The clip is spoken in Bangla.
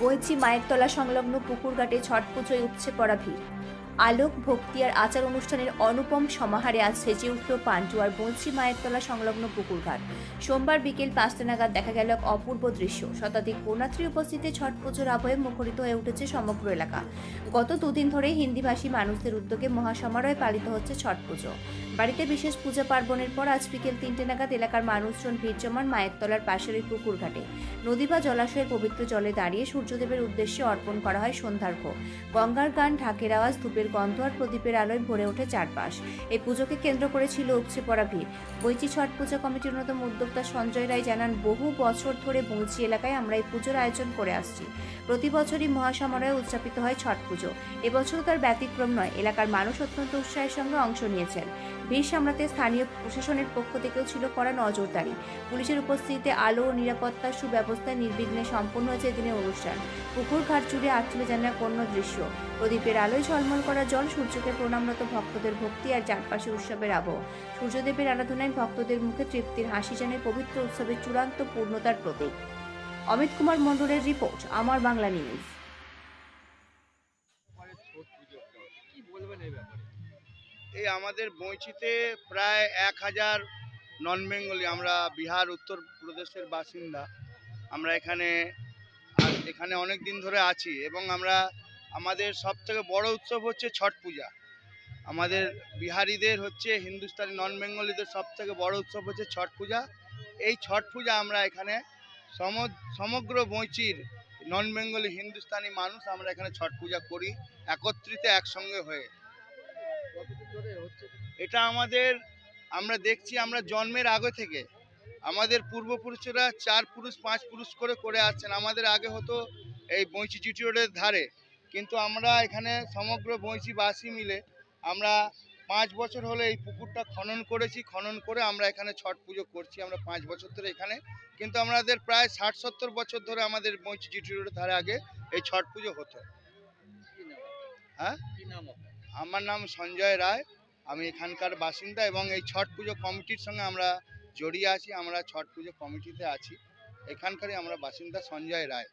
বইচি মায়ের তলা সংলগ্ন পুকুরঘাটে ছট পুজোয় উপচে পড়া ভিড়। আলোক ভক্তি আর আচার অনুষ্ঠানের অনুপম সমাহারে আজ সেজে উঠল পান্টুয়ার বঞ্চি মায়ের তলা সংলগ্ন পুকুরঘাট সোমবার বিকেল পাঁচটা নাগাদ দেখা গেল এক অপূর্ব দৃশ্য। শতাধিক পুণ্যাত্রী উপস্থিতিতে ছট পুজোর আবহে মুখরিত হয়ে উঠেছে সমগ্র এলাকা। গত দুদিন ধরে হিন্দিভাষী মানুষদের উদ্যোগে মহাসমারোহে পালিত হচ্ছে ছট পুজো বাড়িতে বিশেষ পূজা পার্বণের পর আজ বিকেল তিনটে নাগাদ এলাকার মানুষজন ভিড় জমান মায়ের তলার পাশের ওই পুকুর ঘাটে নদী বা জলাশয়ের পবিত্র জলে দাঁড়িয়ে সূর্যদেবের উদ্দেশ্যে অর্পণ করা হয় সন্ধ্যার্ঘ গঙ্গার গান, ঢাকের আওয়াজ, ধূপের গন্ধ আর প্রদীপের আলোয় ভরে ওঠে চারপাশ। এই পুজোকে কেন্দ্র করে ছিল উপচে পড়া ভিড়। বৈচি ছট পূজা কমিটির অন্যতম উদ্যোক্তা সঞ্জয় রায় জানান, বহু বছর ধরে বৌচি এলাকায় আমরা এই পুজোর আয়োজন করে আসছি। প্রতি বছরই মহাসমারোহে উদযাপিত হয় ছট পুজো। এবছরও তার ব্যতিক্রম নয়, এলাকার মানুষ অত্যন্ত উৎসাহের সঙ্গে অংশ নিয়েছেন। ভিড় সামলাতে স্থানীয় প্রশাসনের পক্ষ থেকেও ছিল কড়া নজরদারি। পুলিশের উপস্থিতিতে আলো ও নিরাপত্তার সুব্যবস্থায় নির্বিঘ্নে সম্পন্ন হয়েছে এদিনের অনুষ্ঠান। পুকুর ঘাট জুড়ে আটচলে যেন এক অন্য দৃশ্য। প্রদীপের আলোয় ঝলমল করা জল সূর্যকে প্রণামরত ভক্তদের ভক্তি আর চারপাশে উৎসবের আবহ। সূর্যদেবের আরাধনায় ভক্তদের মুখে তৃপ্তির হাসি জানে পবিত্র উৎসবের চূড়ান্ত পূর্ণতার প্রতীক। অমিত কুমার মণ্ডলের রিপোর্ট, আমার বাংলা নিউজ। কি বলবেন এই ব্যাপারে? এই আমাদের বইচিতে প্রায় এক হাজার নন বেঙ্গলি, আমরা বিহার, উত্তর প্রদেশের বাসিন্দা। আমরা এখানে এখানে অনেক দিন ধরে আছি এবং আমরা, আমাদের সব থেকে বড় উৎসব হচ্ছে ছট পূজা। আমাদের বিহারিদের হচ্ছে, হিন্দুস্তানি নন বেঙ্গলিদের সব থেকে বড় উৎসব হচ্ছে ছট পূজা। এই ছট পূজা আমরা এখানে সম- সমগ্র বইচির নন বেঙ্গলি, হিন্দুস্তানি মানুষ আমরা এখানে ছট পূজা করি, একত্রিত, একসঙ্গে হয়ে। এটা আমাদের আমরা দেখছি আমরা জন্মের আগে থেকে। আমাদের পূর্বপুরুষরা চার পুরুষ পাঁচ পুরুষ করে করে আসছেন। আমাদের আগে হতো এই বঁইচি জিটি রোডের ধারে। কিন্তু আমরা এখানে সমগ্র বঁইচিবাসী মিলে আমরা পাঁচ বছর হলে এই পুকুরটা খনন করেছি। খনন করে আমরা এখানে ছট পুজো করছি আমরা পাঁচ বছর ধরে এখানে। কিন্তু আমাদের প্রায় ষাট সত্তর বছর ধরে আমাদের বঁইচি জিটি রোডের ধারে আগে এই ছট পুজো হতো? হ্যাঁ? কি নাম আপনার? আমার নাম সঞ্জয় রায়। আমি এখানকার বাসিন্দা এবং এই ছট পুজো কমিটির সঙ্গে আমরা জড়িয়ে আছি। আমরা ছট পুজো কমিটিতে আছি। এখানকারই আমরা বাসিন্দা সঞ্জয় রায়।